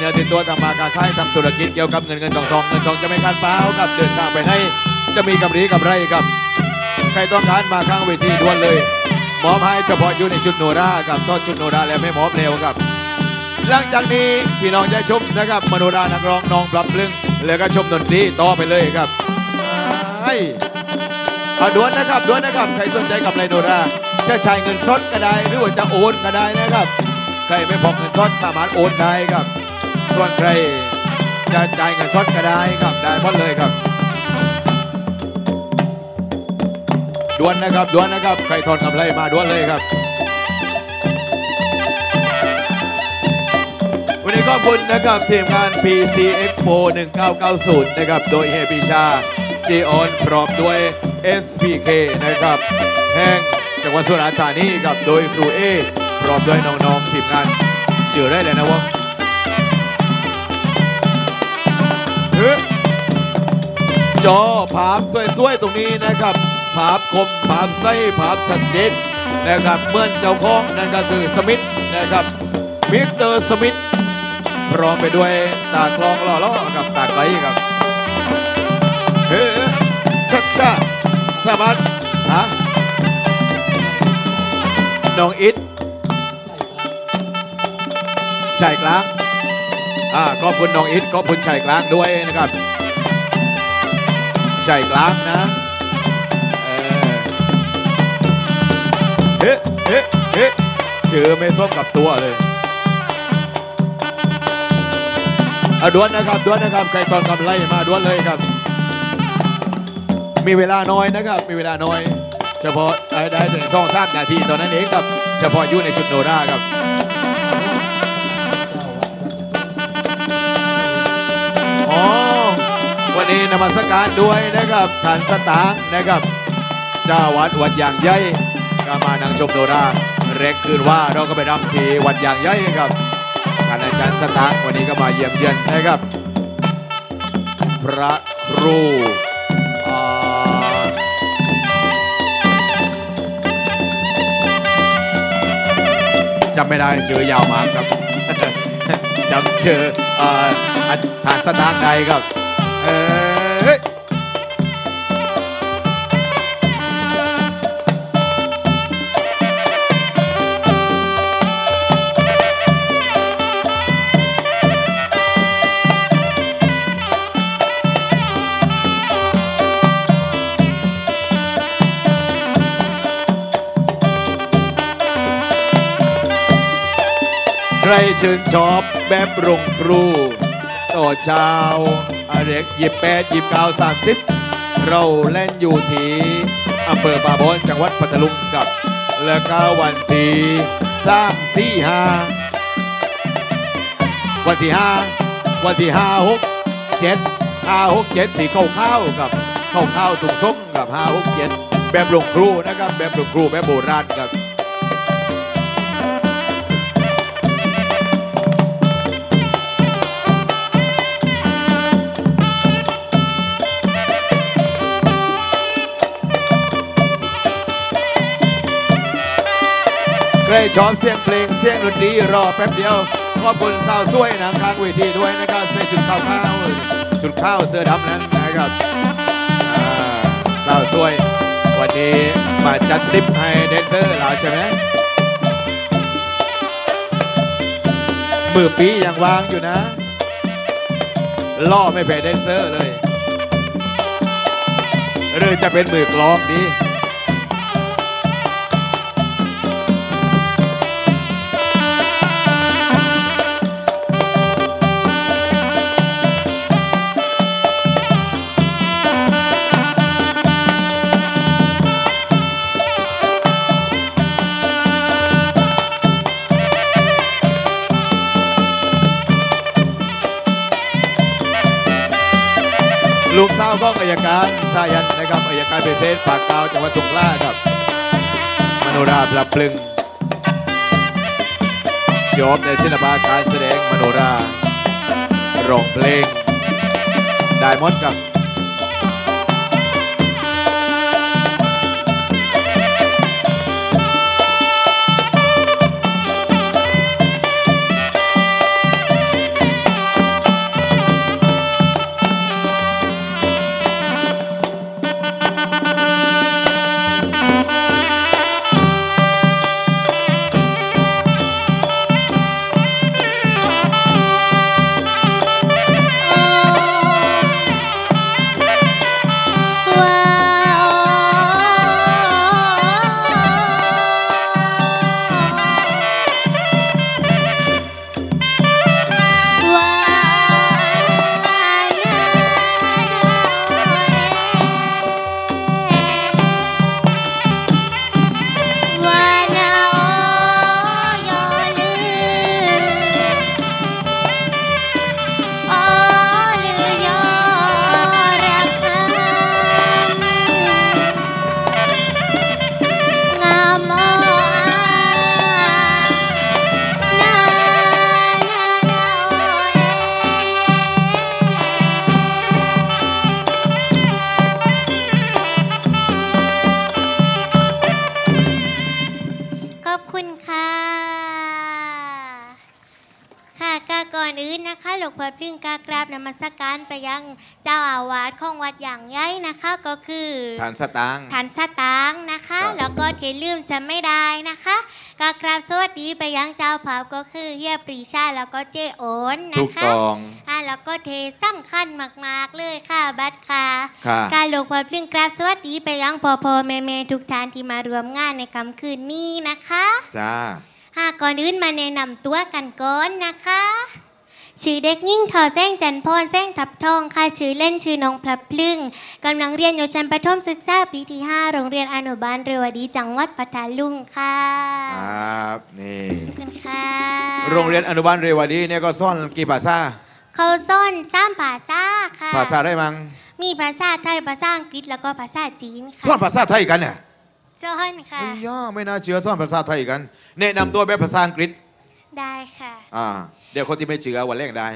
เนื้อติดตัวทำมาค้าขายทำธุรกิจเกี่ยวกับเงินเงินทองทองเงินทองจะไม่ขาดเปล่าครับเดินทางไปไหนจะมีกำไรกับไรครับ ใครต้องการมาข้างเวทีด่วนเลยมอบให้เฉพาะอยู่ในชุดโนรากับทอดชุดโนราแล้วไม่มอบเร็วครับ หลังจากนี้พี่น้องจะชมนะครับมโนรานักร้องน้องปรับปรึงแล้วก็ชมดนตรีต่อไปเลยครับไอ้อด่วนนะครับด่วนนะครับ ใครสนใจกับไรโนราจะจ่ายเงินสดก็ได้หรือว่าจะโอนก็ได้นะครับ ใครไม่พกเงินสดสามารถโอนได้ครับ ส่วนใครจะจ่ายเงินสดก็ได้ครับได้หมดเลยครับด่วนนะครับด่วนนะครับใครทอนกำไรมาด่วนเลยครับวันนี้ขอบคุณนะครับทีมงาน PC Expo 1990 นะครับโดยเฮปีชาจีออนพร้อมด้วย SPK นะครับแห่งจังหวัดสุราษฎร์ธานีครับโดยครูเอพร้อมด้วยน้องๆทีมงานเชื่อได้เลยนะวะ จอภาพสวยๆตรงนี้นะครับภาพคมภาพใสภาพชัดเจนนะครับเมื่อเจ้าของนั่นก็คือสมิธนะครับมิสเตอร์สมิธพร้อมไปด้วยตากลองหล่อล่อกับตากไกครับเฮ้ชัดชาสามารถฮะน้องอิดชายกลางอ่าขอบคุณน้องอิดขอบคุณชายกลางด้วยนะครับ ชายกลางนะเออเฮ้เฮ้เฮ้ชื่อไม่ส้มกับตัวเลยเอาด่วนนะครับด่วนนะครับใครตอนกำไรมาด่วนเลยครับ มีเวลาน้อยนะครับ มีเวลาน้อย เฉพาะได้ได้แต่สองสามนาทีตอนนั้นเองครับ เฉพาะอยู่ในชุดโนราครับ นี้นมัสการด้วยนะครับฐานสตางค์นะครับเจ้าวัดวัดอย่างใหญ่ก็มานั่งชมโนราเร็กคืนว่าเราก็ไปรำทีวัดอย่างใหญ่ครับท่านอาจารย์สตางค์วันนี้ก็มาเยี่ยมเยือนนะครับ พระครูจำไม่ได้ชื่อยาวมากครับจำเจออาอาฐานสตางค์ใดครับ ชื่นชอบแบบรงครู ต่อเช้าอาเร็กหยิบแปดหยิบเก้าสามสิบเราเล่นอยู่ที่อำเภอป่าบอนจังหวัดพัทลุงกับ แล้วก็วันที่สามสี่ห้าวันที่ห้าวันที่ห้าหกเจ็ดห้าหกเจ็ดที่เข้าข้าวกับเข้าข้าวถุงส้มกับห้าหกเจ็ดแบบหลวงครูนะครับ แบบหลวงครูแบบโบราณครับ ครชอบเสียงเพลงเสียงดนตรีรอแป๊บเดียวขอบคุณสาวสวยนางค้างเวทีด้วยนะครับใส่ชุดข้าวขาวชุดข้าวเสื้อดำนั้นนะครับสาวสวย วันนี้มาจัดทิปให้แดนเซอร์เราใช่ไหมมือปียังวางอยู่นะ ล่อไม่แพ้แดนเซอร์เลย หรือจะเป็นมือกลองดี สายันนะครับอายการเปเซนปากกาวจังหวัดสงขลาครับ มโนราปรับปลึงชอบในศิลปะการแสดงมโนราร้องเพลงได้หมดครับ อนอื่นนะคะ หลวงพ่อพลึงกากราบนมัสการไปยังเจ้าอาวาสของวัดอย่างใหญ่นะคะก็คือฐานสตางค์ ฐานสตางค์นะคะ ครับ แล้วก็เทลืมจะไม่ได้นะคะกากราบสวัสดีไปยังเจ้าภาพก็คือเฮียปรีชาแล้วก็เจโอนนะถูกคะ ต้องอ่าแล้วก็เทสำคัญมาก ๆ เลยค่ะ บัตรค่ะ ค่ะ การหลวงพ่อพลึงกราบสวัสดีไปยังพ่อพ่อแม่แม่ทุกท่านที่มารวมงานในค่ำคืนนี้นะคะจ้า หากก่อนอื่นมาแนะนำตัวกันก่อนนะคะ ชื่อเด็กยิ่งทอแซงจันพรแซงทับทองค่ะชื่อเล่นชื่อน้องพลับพลึงกำลังเรียนอยู่ชั้นประถมศึกษาปีที่ 5 โรงเรียนอนุบาลเรวดีจังหวัดพัทลุงค่ะครับนี่ขอบคุณค่ะโรงเรียนอนุบาลเรวดีเนี่ยก็ซ่อนกี่ภาษาเขาซ่อนสามภาษาค่ะภาษาได้มั้งมีภาษาไทยภาษาอังกฤษแล้วก็ภาษาจีนค่ะซ่อนภาษาไทยกันเนี่ยซ่อนค่ะไอ้ย่าไม่น่าเชื่อซ่อนภาษาไทยกันแนะนำตัวแบบภาษาอังกฤษได้ค่ะอ่า เดี๋ยวคนที่ไม่เชื่อวันแรกได้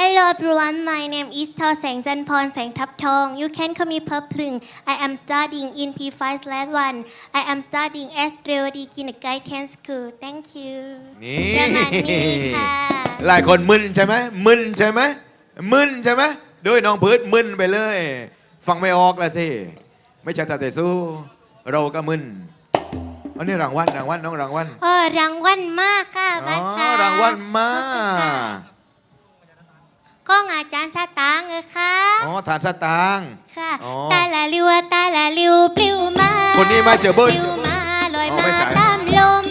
Hello everyone, my name is Tho Seng Janpon Seng Thap Thong. You can call me Purpling. I am studying in P5 slash 1. I am studying at Rewadi Kindergarten School. Thank you. นี่ ประมาณนี้ค่ะ หลายคนมึนใช่ไหมมึนใช่ไหมมึนใช่ไหมด้วยน้องพืชมึนไปเลย ฟังไม่ออกแล้วสิ ไม่ใช่แต่แต่สู้ เราก็มึน อันนี้รางวัลรางวัลน้องรางวัลเออรางวัลมากค่ะอ๋บัตรอค่ะรางวัลมาก้องอาจารย์สตางค์เออค่ะอ๋อฐานสตางค์ ค่ะอ๋อตาละลิวตาละลิวปลิวมาคนนี้มาเจอเบิ้ลปลิวมาลอยอ๋อมาไม่ใช่ตามลม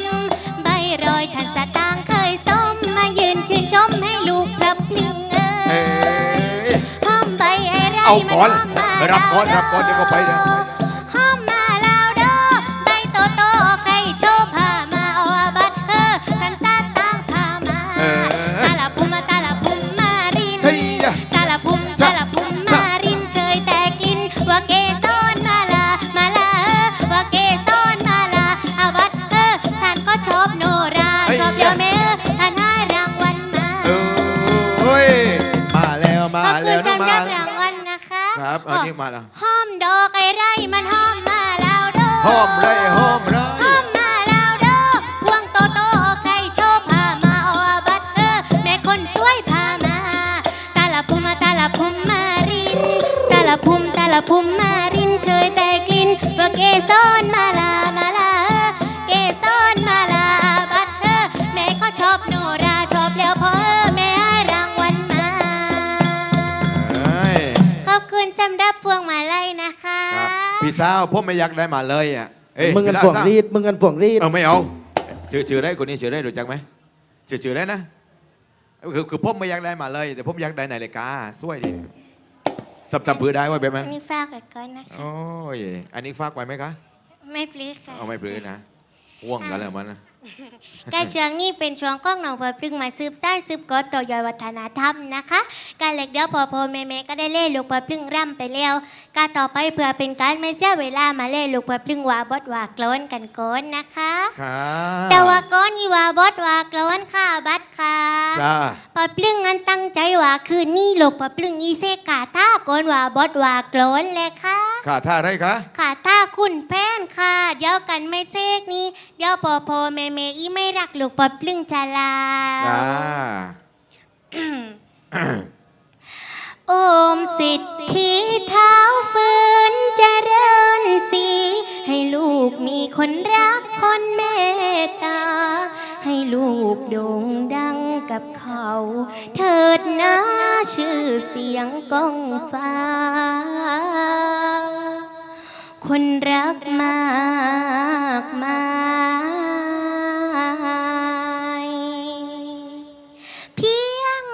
ใบรอยทันสตางค์เคยส้มมายืนชื่นชมให้ลูกพลับพลึงเอเอ้อย ห้ามใบไอ้ไรเอาก่อนมัห้ามมารับก่อนแล้วรับก่อนเดี๋ยวก็ไปเดี๋ยวห้ ละพุมตาละพุมมารินเชยแต่กลิ่นว่าเกสรมาลามาลาเกสรมาลาอาบัตเออแม่ก็ชอบโนราชอบแล้วพอเออแม่ให้รางวัลมา เอ้ยขอบคุณสำหรับพวงมาลัยนะคะ ครับพี่สาวผมไม่อยากได้มาเลยอะเอ้ยมึงกันพี่ป่วงสาวรีด มึงกันป่วงรีด เออไม่เอาชื่อชื่อได้คนนี้ชื่อได้รู้จักไหมชื่อชื่อได้นะคือคือผมไม่อยากได้มาเลย แต่ผมอยากได้นาฬิกาสวยดี ทำทำพื้นได้ไว้แบบนั้นนี่ฝากไว้ก่อนนะคะ โอ้ยอันนี้ฝากไว้ไหมคะ ไม่ปลื้มค่ะ เอาไม่พื้นนะห่วงกันเลยมันนะ ใกล้ช่วงนี้เป็นช่วงก้องหนองเปิดปลึงมาสืบสร้างสืบกอดต่อยอดวัฒนธรรมนะคะ การเล็กเดียวพอพอแม่แม่ก็ได้เล่ลูกเปิดปลึงร่ำไปแล้วการต่อไปเพื่อเป็นการไม่เสียเวลามาเล่ลูกเปิดปลึงว่าบดว่ากลอนกันก่อนนะคะค่ะแต่ว่าก้อนนี่ว่าบดว่ากลอนค่ะบัดค่ะจ้าปะปลึงงั้นตั้งใจว่าคืนนี้ลูกปะปลึงอีเซกาท่าก่อนว่าบดว่ากลอนเลยค่ะ ขาท่าอะไรคะค่ะถ้าคุณแพน ค่ะเดี๋ยวกันไม่เซกนี้เดี๋ยวพอพอแม่แม่อีไม่รักลูกปอดปลึงจาลาจ้าโอมสิทธิเท้าฝืนเจริญสี ให้ลูกมีคนรักคนเมตตา ให้ลูกโด่งดังกับเขา เถิดนะชื่อเสียงก้องฟ้า คนรักมากมายเพียง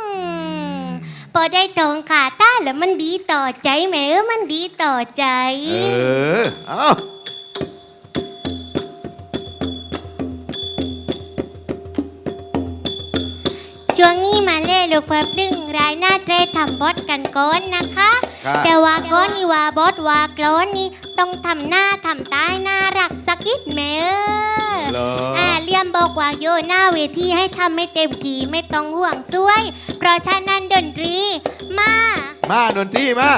พอได้ตรงขาต้าแล้วมันดีต่อใจแหมเออมันดีต่อใจ เออ เอาช่วงนี้มาเล่ลูกเพื่อปลึงรายหน้าเตรทำบอสกันก้อนนะคะ ครับ แต่ว่าก้อนนี่ว่าบอสว่ากลอนนี่ต้องทำหน้าทำตายน่ารักสักนิดแหมเออ เหรออ่าเลี่ยมบอกว่าโยนหน้าเวทีให้ทำไม่เต็มที่ไม่ต้องห่วงซวย เพราะฉะนั้นดนตรีมา มาดนตรีมา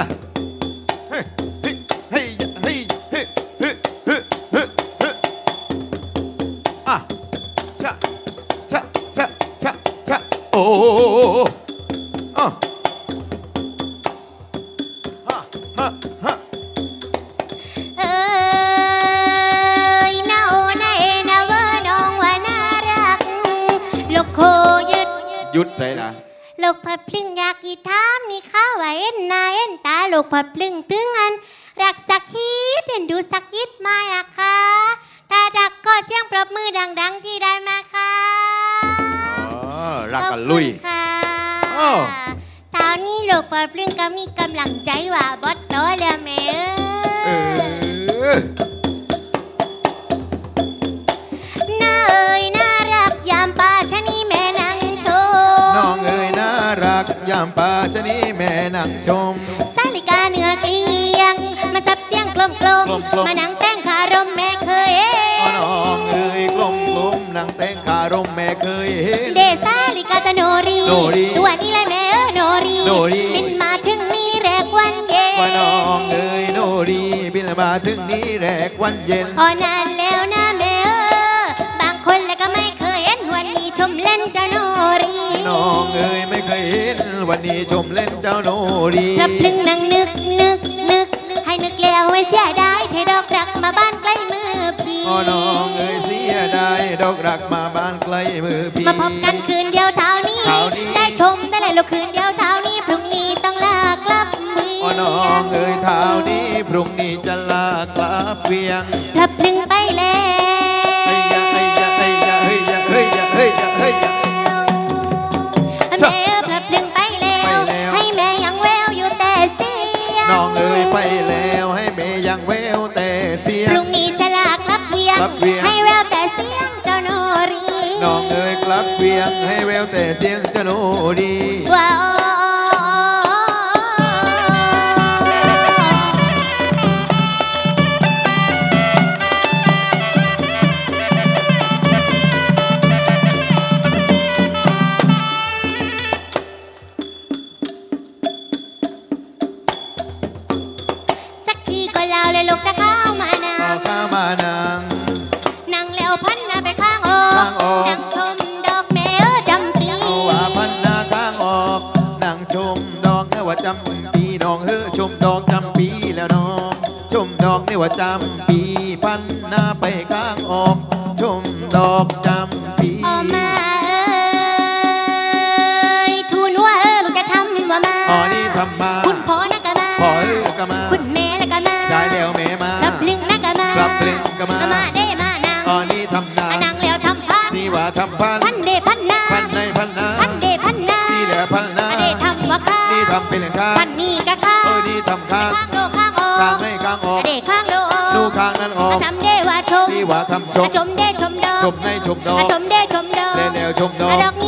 เฮ้ยเฮ้ยเฮ้ยเฮ้ยเฮ้ยเฮ้ยเฮ้ยเฮ้ยอะชะชะชะชะชะโอ้ กผัดพลึงอยากกีทามนี่ข้าไว้เอ็นหนาเอ็นตาลูกผัดพลึงตึงอัน รักสักฮิดเอ็นดูสักยิดมาอะค่ะถ้าดักก็เสียงปรบมือดัง ๆ ที่ได้มาค่ะอ๋อรักกันลุยขอบคุณค่ะอ้าวตอนนี้ลูกผัดพลึงก็มีกำลังใจว่าบดโตแล้วแม่ นี้แม่นั่งชม สาลิกาเหนือเกียง มาสับเสียงกลมกลมกลมๆมานั่งแต่งคารมแม่เคยเห็อ๋อนน้องเอ๋ยกลมกลุมนั่งแต่งคารมแม่เคยเห็น เดสาลิกาจะโนรี โนรีตัวนี้เลยแม่เออโนรีโนรี บินมาถึงนี่แรกวันเย็นว่าน้องเอ๋ยโนรีบินมาถึงนี้แรกวันเย็น อ๋อนานแล้วนะแม่เออบางคนแล้วก็ไม่เคยเห็นวันนี้ชมเล่นเจะโนรี น้องเอ๋ยไม่เคยเห็น วันนี้ชมเล่นเจ้าโนรีพลับพลึงนั่งนึกนึกนึก ให้นึกแล้วไว้เสียดายเทดอกรักมาบ้านใกล้มือพี่อ๋อน้องเอ๋ยเสียดายดอกรักมาบ้านไกลมือพี่ มาพบกันคืนเดียวเท่านี้ เท่านี้ ได้ชมได้เลยลูกคืนเดียวเท่านี้ พรุ่งนี้ต้องลากลับเมือ๋อน้องเอ๋ยเท้านี้พรุ่งนี้จะลากลับเวียงพลับพลึงไปแล้ว เฮ้ยยะเฮ้ยยะเฮ้ยยะเฮ้ยยะเฮ้ยยะเฮ้ยยะเฮ้ยย ยงให้แววแต่เสียงเจะโนดีว้าว อ๋อนี่ทำมาคุณพ่อนักก็มาพ่อเอ้ยก็มาคุณแม่แล้วก็มาชายแล้วแม่มารับลึงนักก็มารับลึงก็มามาได้มานังอ๋อนี่ทำนาอะนังแล้วทำพันนี่ว่าทำพันพันเดพันนาพันในพันนาพันเดพันนานี่แหละพันนาอะเดทำว่าข้านี่ทำเป็นข้างพันนี่ก็ข้าเออนี่ทำข้างข้างโลข้างออกข้างให้ข้างออกอะเดข้างโลออกดูข้างนั้นออกอะทำเดว่าชมนี่ว่าทำชมอะชมเดชมดอกชมในชมดอกอะชมเดชมดอกแล้วแล้วชมดอก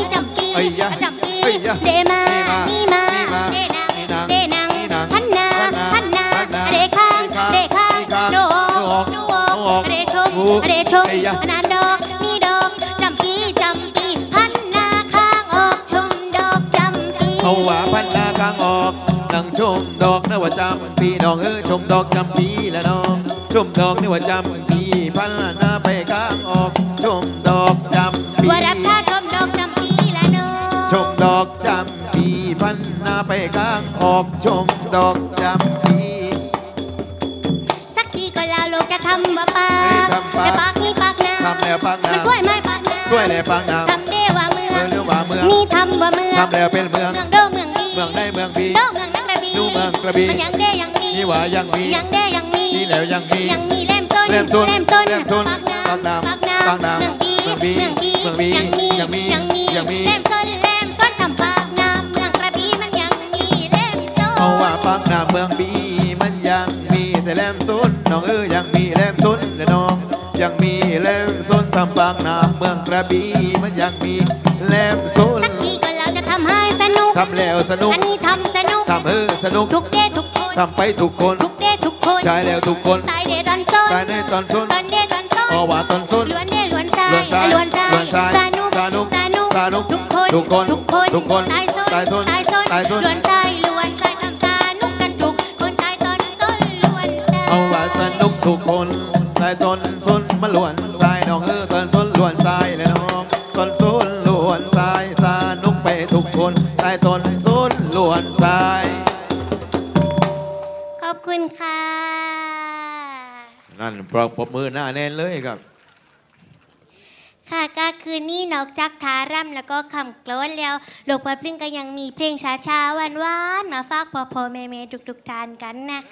ยยะ นานดอกนี่ดอกจำปีจำปีพันนาข้างออกชมดอกจำปีเอาว่าพันนาข้างออกนั่งชมดอกนะว่าจำปีน้องเออชมดอกจำปีแล้วน้องชมดอกนี่ว่าจำปีพันนาไปข้างออก ชมดอกจำปีว่ารับค่าชมดอกจำปีละน้องชมดอกจำปีพันนาไปข้างออก ชมดอกจำปีสักทีก็ลาโลกจะทำว่าปาเอ้ยกทำปากแต่ปากนี่ปากนาทำแล้วปากน้ำมันช่วยไหมปากนาช่วยแล้วปากน้ำทำได้ว่าเมืองเออเรื่องว่าเมืองนี่ทำว่าเมืองทำแล้วเป็นเมืองเมืองโดเมืองดีเมืองได้เมืองปีโดเมืองนักระบีดูเมืองกระบี่มันยังได้ยังมีนี่ว่ายังมียังได้ยังมีนี่แล้วยังมียังมีแลมโซนแหลมโซนแหลมโซนแหลมโซนปากน้ำปากน้ำปากน้ปากน้ำเมืองบีเมืองบีเมืองบีเมืองบียังมียังมียังมียังมีแหลมโซนแหลมโซนทำปากน้ำเมืองกระบี่มันยังมีแหลมโซนเอาว่าปากน้ำเมืองบีมันยังมีแต่แหลมซุนน้องเออยังมีแหลมซุนและน้อง ยังมีแหลมซุนทำปากน้ำเมืองกระบี่มันยังมีแหลมซุนสักทีก็เราจะทำให้สนุกทำแล้วสนุกอันนี้ทำสนุกทำเออสนุกทุกเดย์ทุกคนทำไปทุกคนทุกเดย์ทุกคนใช้แล้วทุกคนตายเดย์ตอนโซนตายในตอนซุนตอนเดย์ตอนโซนเพราะว่าตอนซุนล้วนเดย์ล้วนทรายล้วนทรายล้วนทรายล้วนทรายสนุกสนุกสนุกสนุกทุกคนทุกคนทุกคนทุกคนตายโซนตายโซนตายโซนตายโซนล้วนทรายล้วนทรายทำสนุกกันทุกคนตายตอนโซนล้วนทรายเอาว่าสนุกทุกคนใต้ต้นซุน มาล้วนทรายน้องเออต้นซุนล้วนทรายเลยน้องต้นซุนล้วนทรายสนุกไปทุกคนใต้ต้นซุนล้วนทราย ขอบคุณค่ะ นั่นปรบปรบมือหน้าแน่นเลยครับ ค่ะก็คือคืนนี้นอกจากทาร่ำแล้วก็คำกลอนแล้วลูกปลาปลิ้งก็ยังมีเพลงช้าๆหวานๆมาฝากพ่อพ่อๆแม่ๆทุกๆท่านกันนะคะ